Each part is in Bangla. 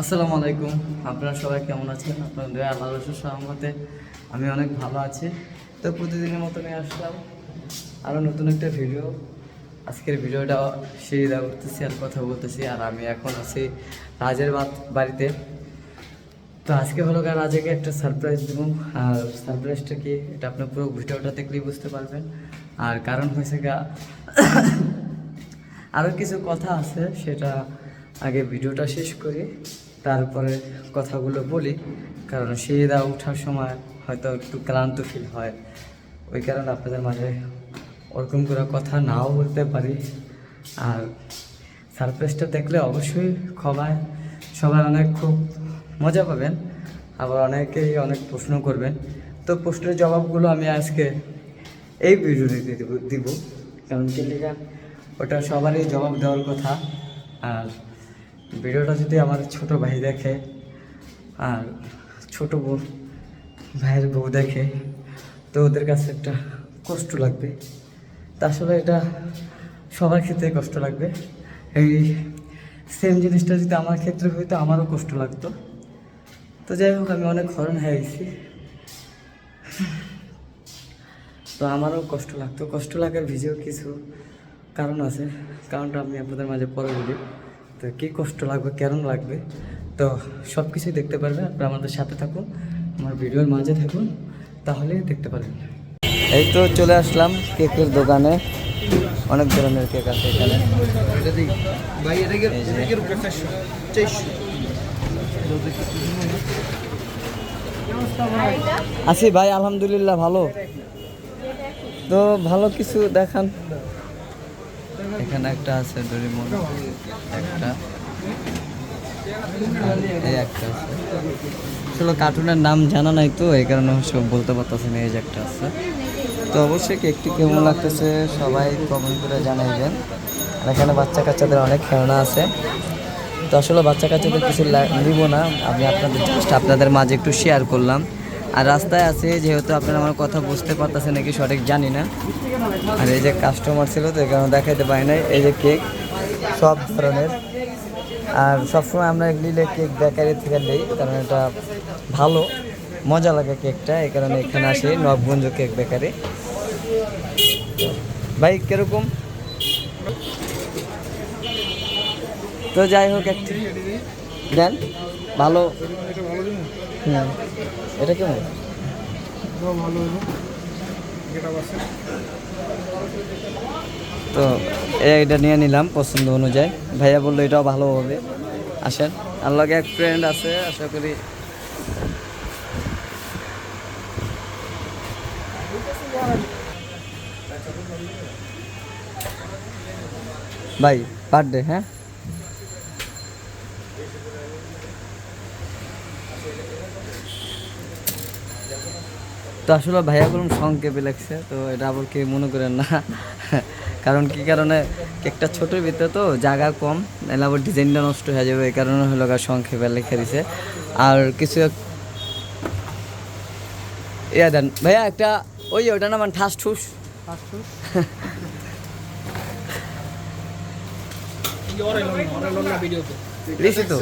আসসালামু আলাইকুম। আপনারা সবাই কেমন আছেন? আপনাদের আল্লাহ রসুল সহমতে আমি অনেক ভালো আছি। তো প্রতিদিনের মতো নিয়ে আসলাম আরও নতুন একটা ভিডিও আজকের ভিডিওটা দেওয়া করতেছি আর কথা বলতেছি। আর আমি এখন আছি রাজের বাড়িতে। তো আজকে হলো গা রাজাকে একটা সারপ্রাইজ দেবো। আর সারপ্রাইজটা কি? এটা আপনার পুরো ভিডিওটা দেখলেই বুঝতে পারবেন। আর কারণ হয়েছে গা আরও কিছু কথা আছে, সেটা আগে ভিডিওটা শেষ করি, তারপরে কথাগুলো বলি, কারণ সিঁড়িদা ওঠার সময় হয়তো একটু ক্লান্ত ফিল হয়। ওই কারণে আপনাদের মাঝে ওরকম করে কথা নাও বলতে পারি। আর সারপ্রাইজটা দেখলে অবশ্যই সবাই সবাই অনেক খুব মজা পাবেন, আবার অনেকেই অনেক প্রশ্ন করবেন। তো প্রশ্নের জবাবগুলো আমি আজকে এই ভিডিওতে দিব দিব। কারণ কি ওটা সবারই জবাব দেওয়ার কথা। আর ভিডিওটা যদি আমার ছোট ভাই দেখে আর ছোট বউ ভাইয়ের বউ দেখে তো ওদের কাছে একটা কষ্ট লাগবে। তা আসলে এটা সবার ক্ষেত্রে কষ্ট লাগবে। এই সেম জিনিসটা যদি আমার ক্ষেত্রে হইতো আমারও কষ্ট লাগতো। তো যাই হোক আমি অনেক হরণ হয়ে গেছি। তো আমারও কষ্ট লাগতো। কষ্ট লাগার ভিজেও কিছু কারণ আছে। কারণটা আমি আপনাদের মাঝে পরে বলি। তো কী কষ্ট লাগবে কেন লাগবে? তো সব কিছুই দেখতে পারবেন। আপনারা আমাদের সাথে থাকুন, আমার ভিডিওর মাঝে থাকুন তাহলেই দেখতে পারবেন। এই তো চলে আসলাম কেকের দোকানে। অনেক ধরনের কেক আছে এখানে। আছি ভাই, আলহামদুলিল্লাহ, ভালো? তো ভালো কিছু দেখান। এখানে একটা আছে ডরিমন একটা। এই একটা আছে। আসলে কার্টুনের নাম জানা নাই তো, এই কারণে সব বলতে পারতেছি না, এই যে একটা আছে। তো অবশ্যই কেকটি কেমন লাগতেছে সবাই কমেন্ট করে জানাইবেন। আর এখানে বাচ্চা কাচ্চাদের অনেক খেলনা আছে। তো আসলে বাচ্চা কাচ্চাদের কিছু নিব না, আমি আপনাদের জাস্ট আপনাদের মাঝে একটু শেয়ার করলাম। আর রাস্তায় আছে, যেহেতু আপনারা আমার কথা বুঝতে পারতেছেন নাকি সঠিক জানি না। আর এই যে কাস্টমার ছিল তো কারণে দেখাইতে পারি নাই, এই যে কেক সব ধরনের। আর সবসময় আমরা নিলে কেক বেকারি থেকে নেই কারণ এটা ভালো, মজা লাগে কেকটা এই কারণে এখানে আসি, নবগঞ্জ কেক বেকারি ভাই, কীরকম? তো যাই হোক একটু, দেন, ভালো। এটা কেমন? তো এটা নিয়ে নিলাম পছন্দ অনুযায়ী। ভাইয়া বলল এটাও ভালো হবে। আসেন আর লগে এক ফ্রেন্ড আছে, আশা করি ভাই বার্থডে হ্যাঁ? তো আসলে ভাইয়া বলুন সংক্ষেপে লাগছে তো এটা আবার কি মনে করেন না। কারণ কি কারণে? একটা ছোটোর ভিতরে তো জায়গা কম নাহলে আবার ডিজাইনটা নষ্ট হয়ে যাবে এই কারণে হলো সংক্ষেপে লিখে দিছে। আর কিছু ইয়া দেন ভাইয়া একটা ওই ওটা না মানে ঠাস ঠুস লিখছি তো।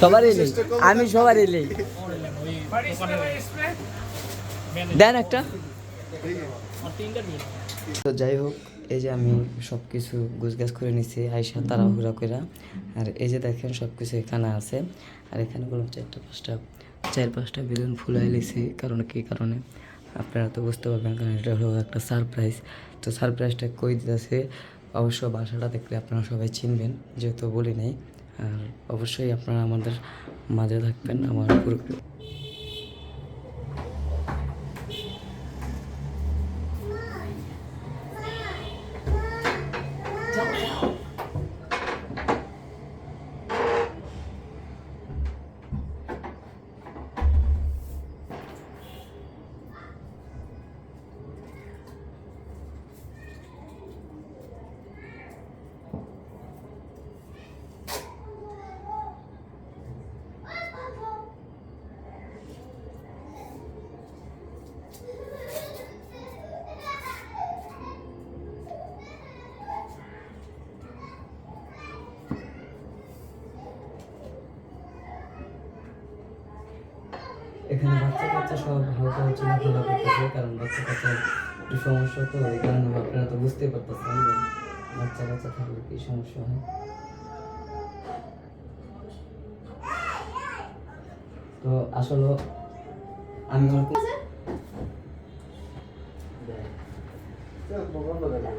সবারই আমি সবারই নেই। দেন একটা। তো যাই হোক, এই যে আমি সব কিছু গুছগাছ করে নিছি, আইসা তাড়াহুড়া করে আর এই যে দেখেন সব কিছু এখানে আছে। আর এখানে বললাম চারটা পাঁচটা, চার পাঁচটা বেলুন ফুলাই লিছি কারণ কি কারণে? আপনারা তো বুঝতে পারবেন, কারণ এটা হলো একটা সারপ্রাইজ তো সারপ্রাইজটা কই দিতেছে? অবশ্য বাসাটা দেখলে আপনারা সবাই চিনবেন, যেহেতু বলি নাই। আর অবশ্যই আপনারা আমাদের মাঝে থাকবেন, আমার পুরো বাচ্চা সব হালকা চলাফেরা করতেছে কারণ বাচ্চা কাচ্চার একটু সমস্যা তো এই কারণে আপনারা তো বুঝতেই পারতেছেন যে বাচ্চা কাচ্চা থাকলে কি সমস্যা হয়। তো আসলে আমি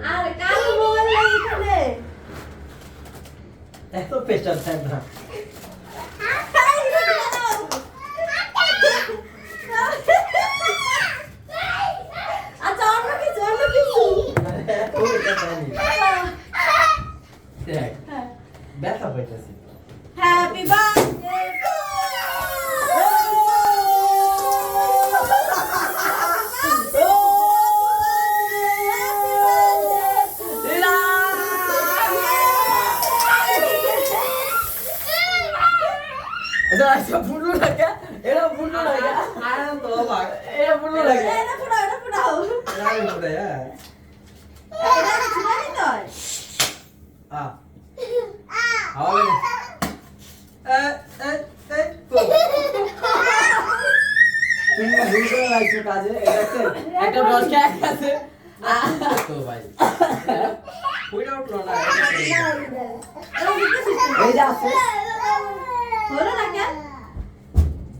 আর কারও মোবাইল এখানে এত প্রেশার থাকে না আচ্ছা অন্য কিছু অন্য কিছু ওইটা জানি। দেখ, ব্যথা পাইতেছি হ্যাপি বার্থডে এটা আচ্ছা ফুটলো লাগে এটা ফুটলো লাগে আনন্দ বাবা এটা ফুটলো লাগে এটা পুরো এটা পুরো রাই ফুটে হ্যাঁ এটা ছুড়ানি তো আ আওয়ালে এ এ এ কো তুমি ভুল করে লাগছো কাজে এটা হচ্ছে একটা ব্রাশ আছে তো ভাই ওইটা উঠল না এই যে আছে হলো না কেন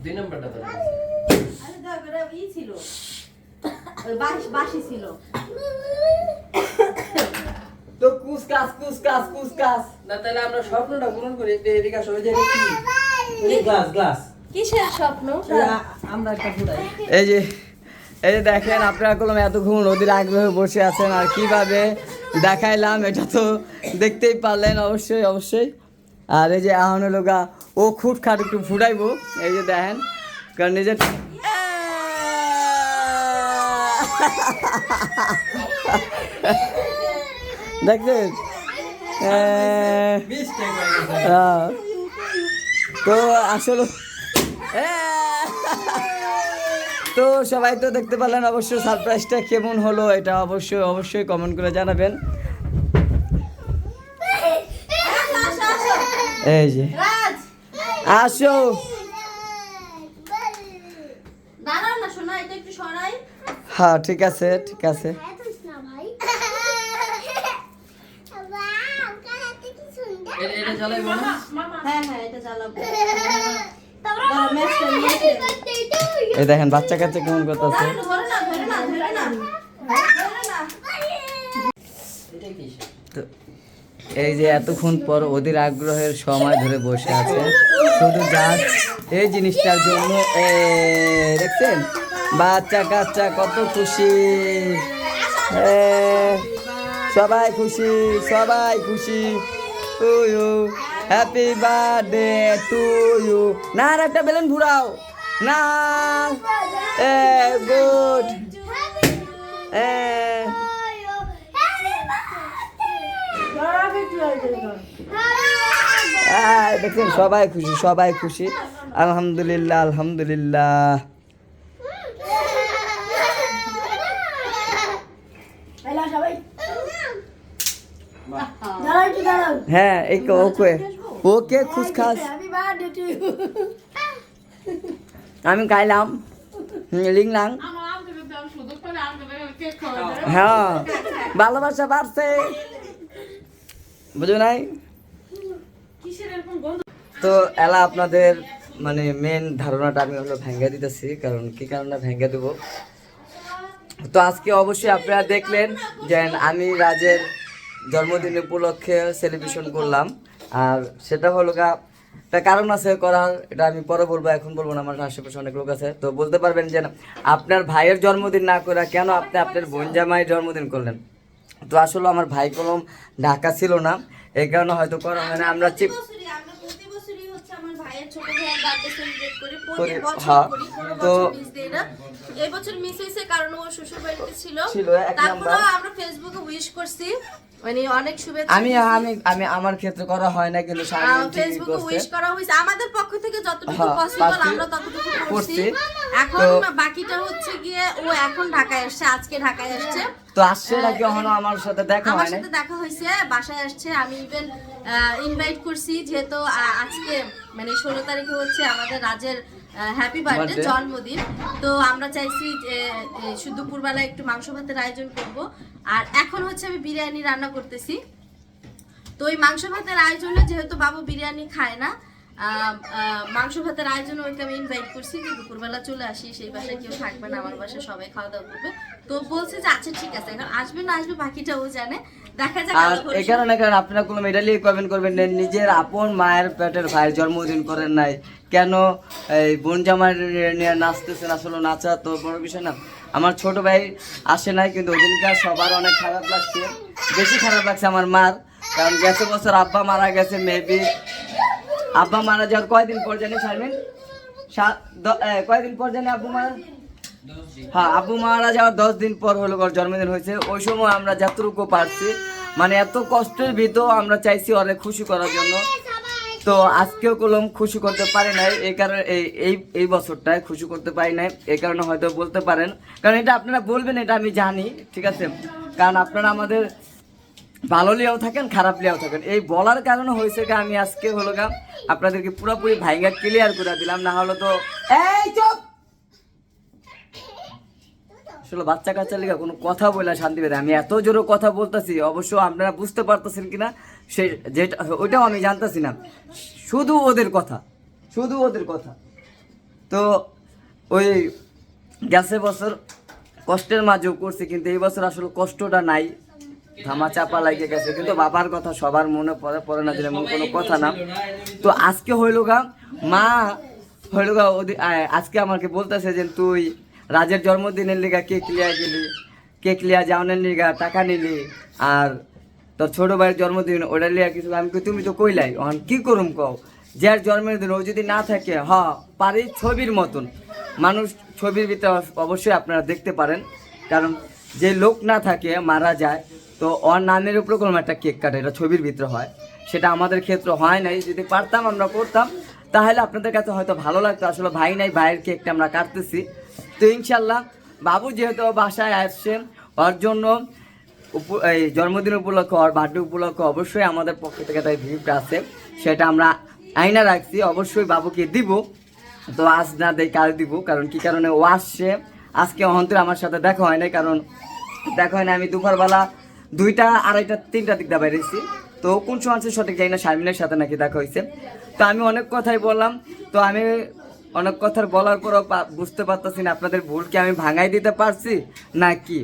দুই নম্বরটা তো আরে ই ছিল ওই বাসি ছিল কুসকাস কুসকাস কুসকাস। না তাহলে আমরা স্বপ্নটা পূরণ করি। একটু এদিকে আসো যে কি গ্লাস গ্লাস কিসের স্বপ্ন? আমরা একটা এই যে এই যে দেখেন আপনারা কলম এতক্ষণ নদীর আগ্রহে বসে আছেন আর কীভাবে দেখাইলাম এটা তো দেখতেই পারলেন অবশ্যই অবশ্যই। আর এই যে আহন লোকা ও খুট খাট একটু ফুটাইবো। এই যে দেখেন কারণ নিজের দেখছেন হ্যাঁ। তো আসলে তো সবাই তো দেখতে পেলেন অবশ্যই সারপ্রাইজটা কেমন হলো এটা অবশ্যই অবশ্যই কমেন্ট করে জানাবেন। এই যে। আসো। দাঁড়াও না শোনা এটা একটু সরাই। হ্যাঁ ঠিক আছে ঠিক আছে। এটা হ্যাঁ হ্যাঁ এটা এসে এই দেখেন বাচ্চা কাচ্চা কেমন করতেছে? ধরে না ধরে না ধরে না ধরে না। এটা কি? তো এই যে এতক্ষণ পর ওদের আগ্রহের সময় ধরে বসে আছে। শুধু জাস্ট এই জিনিসটার জন্য এ দেখছেন? বাচ্চা কাচ্চা কত খুশি। এ, সবাই খুশি সবাই খুশি। To you happy birthday to you না আর একটা বেলুন ঘুরাও। না এ গুড এ দেখছেন, সবাই খুশি সবাই খুশি। আলহামদুলিল্লাহ আলহামদুলিল্লাহ। হ্যাঁ এই ওকে। ওকে খুশ খাস। আমি খাইলাম। হুম, লিংলাম হ্যাঁ ভালোবাসা বাড়ছে। বুঝো নাই? তো এলা আপনাদের মানে মেন ধারণাটা আমি হলো ভেঙ্গে দিতেছি কারণ কি কারণে ভেঙ্গে দেবো? তো আজকে অবশ্যই আপনারা দেখলেন যে আমি রাজের জন্মদিন উপলক্ষে সেলিব্রেশন করলাম। আর সেটা হলো গা, একটা কারণ আছে করার, এটা আমি পরে বলব, এখন বলব না, আমার আশেপাশে অনেক লোক আছে। তো বলতে পারবেন যে আপনার ভাইয়ের জন্মদিন না করে কেন আপনি আপনার বোন জামাইয়ের জন্মদিন করলেন? তো আসলে আমার ভাই কলম ঢাকা ছিল না, এই কারণে হয়তো করা হয় না। আমরা চিপ বছরই আমরা প্রতি বছরই হচ্ছে আমার ভাইয়ের ছোট ভাইয়ের বার্থডে সেলিব্রেট করি প্রতি বছর হ্যাঁ। করি কোনো বছর মিস দেই না। এই মিস হয়েছে কারণ ও শ্বশুর বাড়িতে ছিল ছিল, তারপরে আমরা ফেসবুকে উইশ করছি। মানে অনেক শুভেচ্ছা আমি আমি আমি আমার ক্ষেত্রে করা হয় না কিন্তু ফেসবুকে উইশ করা হয়েছে। আমাদের পক্ষ থেকে যতটুকু হ্যাঁ, পসিবল আমরা ততটুকু করছি। এখন বাকিটা হচ্ছে গিয়ে ও এখন ঢাকায় আসছে আজকে ঢাকায় আসছে। তো আসছে নাকি এখনও আমার সাথে দেখা আমার হয় না সাথে দেখা হয়েছে বাসায় আসছে আমি ইভেন ইনভাইট করছি যেহেতু আজকে মানে ষোলো তারিখে হচ্ছে আমাদের রাজের হ্যাপি বার্থডে জন্মদিন। তো আমরা চাইছি শুধু দুপুরবেলা একটু মাংস ভাতের আয়োজন করব। আর এখন হচ্ছে আমি বিরিয়ানি রান্না করতেছি। তো ওই মাংস ভাতের আয়োজনে যেহেতু বাবু বিরিয়ানি খায় না মাংস ভাতের আয়োজনে ওকে আমি ইনভাইট করছি যে দুপুরবেলা চলে আসি সেই বাসায় কেউ থাকবে না আমার বাসায় সবাই খাওয়া দাওয়া করবে। তো বলছে যে আচ্ছা ঠিক আছে এখন আসবে না আসবে বাকিটা ও জানে। দেখা যাক আর কারণে আপনারা কোনো কমেন্ট করবেন না নিজের আপন মায়ের পেটের ভাইয়ের জন্মদিন করেন নাই। কেন এই বোন নিয়ে নাচতেছেন আসলে নাচা তো বড় বিষয় না। আমার ছোট ভাই আসে নাই কিন্তু ওই দিনকার সবার অনেক খারাপ লাগছে। বেশি খারাপ লাগছে আমার মার কারণ গেছে বছর আব্বা মারা গেছে মেবি আব্বা মারা যাওয়ার কয়দিন পর জানি শারমিন কয়দিন পর জানি আব্বু মারা? হ্যাঁ আব্বু মারা যাওয়ার দশ দিন পর হলো ওর জন্মদিন হয়েছে। ওই সময় আমরা যতটুকু পারছি মানে এত কষ্টের ভিতর আমরা চাইছি ওরে খুশি করার জন্য। তো আজকেও কলম খুশি করতে পারি নাই, এই কারণে এই এই এই বছরটায় খুশি করতে পারি নাই, এই কারণে হয়তো বলতে পারেন। কারণ এটা আপনারা বলবেন, এটা আমি জানি, ঠিক আছে? কারণ আপনারা আমাদের ভালো লিয়াও থাকেন, খারাপ লিয়াও থাকেন। এই বলার কারণে হয়েছে কি আমি আজকে হলো গা, আপনাদেরকে পুরোপুরি ভাইঙ্গা ক্লিয়ার করে দিলাম, না হলে তো এই চুপ! আসলে বাচ্চা কাচ্চা লেগে কোনো কথা বলে শান্তি আমি এত জোরে কথা বলতেছি, অবশ্য আপনারা বুঝতে পারতেছেন কিনা, সে যেটা ওইটাও আমি জানতেছি না। শুধু ওদের কথা, শুধু ওদের কথা। তো ওই গেছে বছর কষ্টের মাঝেও করছি, কিন্তু এই বছর আসলে কষ্টটা নাই। ধামা চাপা লাগে গেছে। কিন্তু বাবার কথা সবার মনে পড়ে পড়ে না দিলে এমন কোনো কথা না। তো আজকে হইল গা, মা হইল গা ওদি- আজকে আমাকে বলতেছে যে, তুই রাজের জন্মদিনের লিগা কেক লিয়া গেলি, কেক লিয়া যাওনের লিগা টাকা নিলি, আর তোর ছোট ভাইয়ের জন্মদিন ওটা লিয়া কিছু আমি তুমি তো কইলাই। এখন কি করুম কও? যার জন্মদিন ও যদি না থাকে, হ, পারি ছবির মতন। মানুষ ছবির ভিতরে অবশ্যই আপনারা দেখতে পারেন। কারণ যে লোক না থাকে, মারা যায় তো ওর নামের উপরে কোনো একটা কেক কাটে, এটা ছবির ভিতরে হয়। সেটা আমাদের ক্ষেত্রে হয় নাই, যদি পারতাম আমরা করতাম। তাহলে আপনাদের কাছে হয়তো ভালো লাগতো, আসলে ভাই নাই, ভাইয়ের কেকটা আমরা কাটতেছি। তো ইনশাল্লাহ বাবু যেহেতু বাসায় আসছে ওর জন্য এই জন্মদিন উপলক্ষে, ওর বার্থডে উপলক্ষে অবশ্যই আমাদের পক্ষ থেকে তাই গিফট আছে। সেটা আমরা আইনা রাখছি, অবশ্যই বাবুকে দিব। তো আজ না দেই, কাল দিব, কারণ কি কারণে ও আসছে। আজকে অহন্তর আমার সাথে দেখা হয় না কারণ দেখা হয় না আমি দুপুরবেলা দুইটা, আড়াইটা, তিনটা দিক দিয়ে বেরিয়েছি তো কোন সময় আছে সঠিক জানি না, শারমিনের সাথে নাকি দেখা হয়েছে। তো আমি অনেক কথাই বললাম। তো আমি অনেক কথার বলার পরও বুঝতে পারতেছি না, আপনাদের ভুলকে আমি ভাঙাই দিতে পারছি না কি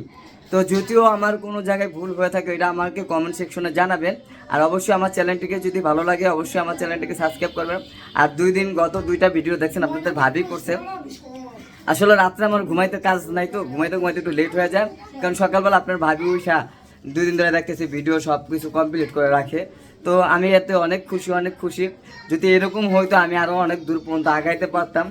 তো যদিও আমার কোনো জায়গায় ভুল হয়ে থাকে এটা আমাকে কমেন্ট সেকশনে জানাবেন। আর অবশ্যই আমার চ্যানেলটিকে যদি ভালো লাগে, অবশ্যই আমার চ্যানেলটিকে সাবস্ক্রাইব করবেন। আর দুই দিন গত দুইটা ভিডিও দেখছেন, আপনাদের ভাবি করছে। আসলে রাত্রে আমার ঘুমাইতে কাজ নাই তো, ঘুমাইতে ঘুমাইতে একটু লেট হয়ে যায়। কারণ সকালবেলা আপনার ভাবি উষা দুই দিন ধরে দেখতেছি ভিডিও সব কিছু কমপ্লিট করে রাখে। তো আমি এতে অনেক খুশি অনেক খুশি। যদি এরকম হইতো, আমি আরও অনেক দূর পর্যন্ত আগাইতে পারতাম।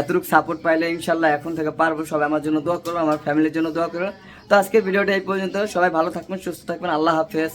এতটুকু সাপোর্ট পাইলে ইনশাল্লাহ এখন থেকে পারব। সবাই আমার জন্য দোয়া করো, আমার ফ্যামিলির জন্য দোয়া করো। তো আজকে ভিডিওটা এই পর্যন্ত। সবাই ভালো থাকবেন, সুস্থ থাকবেন। আল্লাহ হাফেজ।